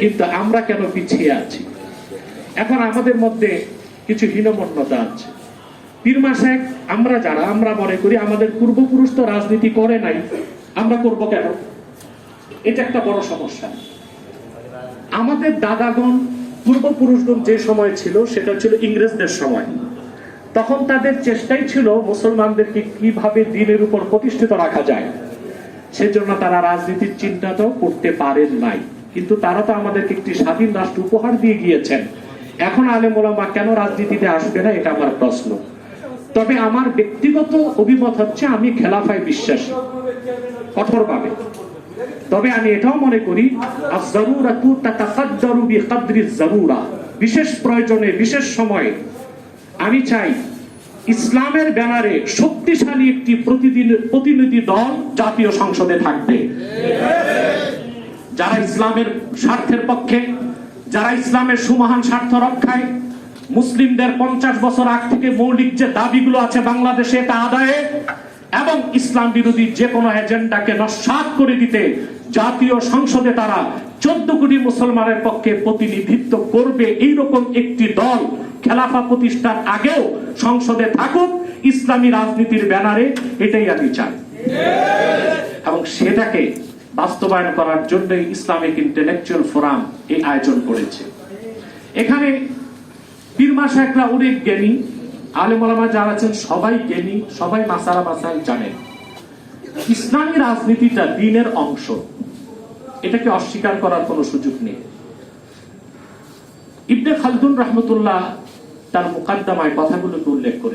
কিন্তু আমরা কেন পিছিয়ে আছি? এখন আমাদের মধ্যে কিছু হীনমন্যতা আছে। পীর মাসেক, আমরা যারা, আমরা মনে করি আমাদের পূর্বপুরুষ তো রাজনীতি করে নাই, আমরা করব কেন? এটা একটা বড় সমস্যা। আমাদের দাদাগণ, পূর্বপুরুষগণ যে সময় ছিল, সেটা ছিল ইংরেজদের সময়। তখন তাদের চেষ্টাই ছিল মুসলমানদেরকে কীভাবে দিনের উপর প্রতিষ্ঠিত রাখা যায়। সেজন্য তারা রাজনীতির চিন্তাটাও করতে পারেন নাই। কিন্তু তারা তো আমাদেরকে একটি স্বাধীন রাষ্ট্র উপহার দিয়ে গিয়েছেন। এখন আলেম ওলামা কেন রাজনীতিতে আসবে না, এটা আমার প্রশ্ন। তবে আমার ব্যক্তিগত অভিমত হচ্ছে, আমি খেলাফায় বিশ্বাসী, কঠোরভাবে। তবে আমি এটাও মনে করি বিশেষ প্রয়োজনে, বিশেষ সময়ে আমি চাই, ইসলামের ব্যানারে শক্তিশালী একটি প্রতিদিন প্রতিনিধি দল জাতীয় সংসদে থাকবে। যারা ইসলামের স্বার্থের পক্ষে, যারা ইসলামের সুমহান স্বার্থ রক্ষায়, মুসলিমদের পঞ্চাশ বছর আগ থেকে মৌলিক যে দাবিগুলো আছে বাংলাদেশে তা আদায়ে এবং ইসলাম বিরোধী যে কোনো এজেন্ডাকে নস্বাত করে দিতে জাতীয় সংসদে তারা চোদ্দ কোটি মুসলমানের পক্ষে প্রতিনিধিত্ব করবে এইরকম একটি দল খেলাফা প্রতিষ্ঠার আগেও সংসদে থাকুক, ইসলামী রাজনীতির ব্যানারে এটাই আমি চাই। এবং সেটাকে বাস্তবায়ন করার জন্য ইসলামিক ইন্টেলেকচুয়াল ফোরাম এই আয়োজন করেছে। এখানে পীরমা শেখরা অনেক জ্ঞানী, আলেমা যারা আছেন সবাই জ্ঞানী, সবাই মাসারা মাসাইল জানেন। ইসলামী রাজনীতিটা দিনের অংশ। এটাকে অস্বীকার করার কোনো সুযোগ নেই। ইবনে খালদুন রহমতুল্লাহ তার মুকাদ্দমায় কথাগুলোকে উল্লেখ করে